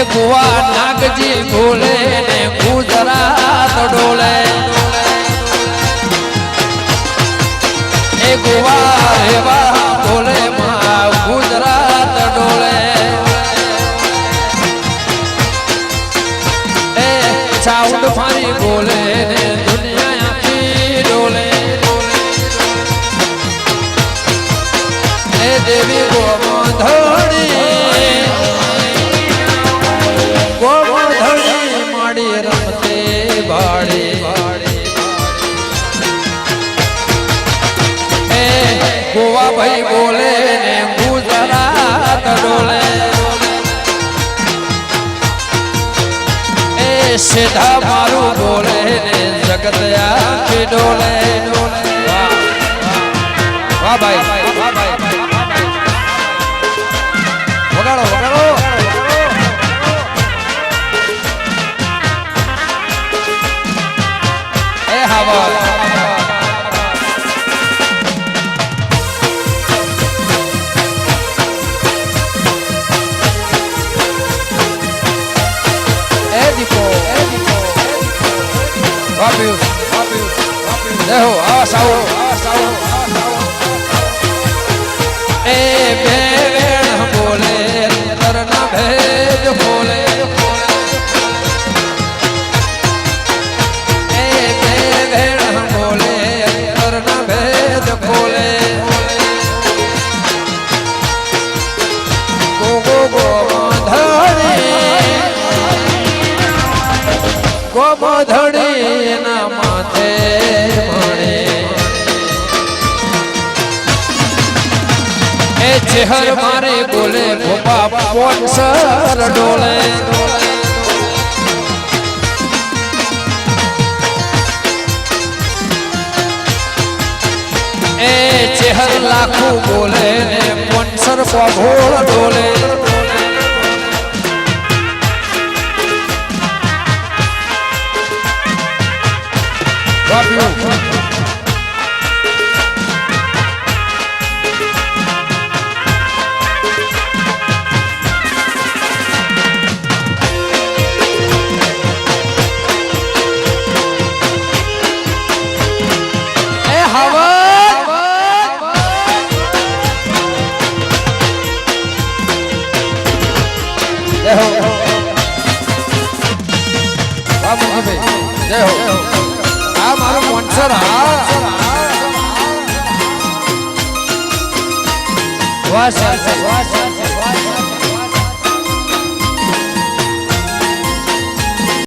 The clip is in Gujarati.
ગુવા નાગજી બોલે ને ગુજરાત ડોલે એ ગુવા એવા બોલે માં ગુજરાત ડોલે એ સાઉન્ડ ફારી બોલે ભાઈ બોલે ને ગુજરાત ડોલે. એ સીધા મારું બોલે ને જગત આખી ડોલે. વાહ ભાઈ. વગાડો વગાડો. વાપ્યું વાપ્યું વાપ્યું દેહો આ સાવો આ સાવો આ ગો ધણી ના માથે મણે એ ચેહર મારે બોલે ગોપા પોન્સર ડોલે એ ચેહર લાખું બોલે ને પોન્સર પભોળ ડોલે વાપ્યું એ હવન! જય હો. વાહ વાસ વાસ વાસ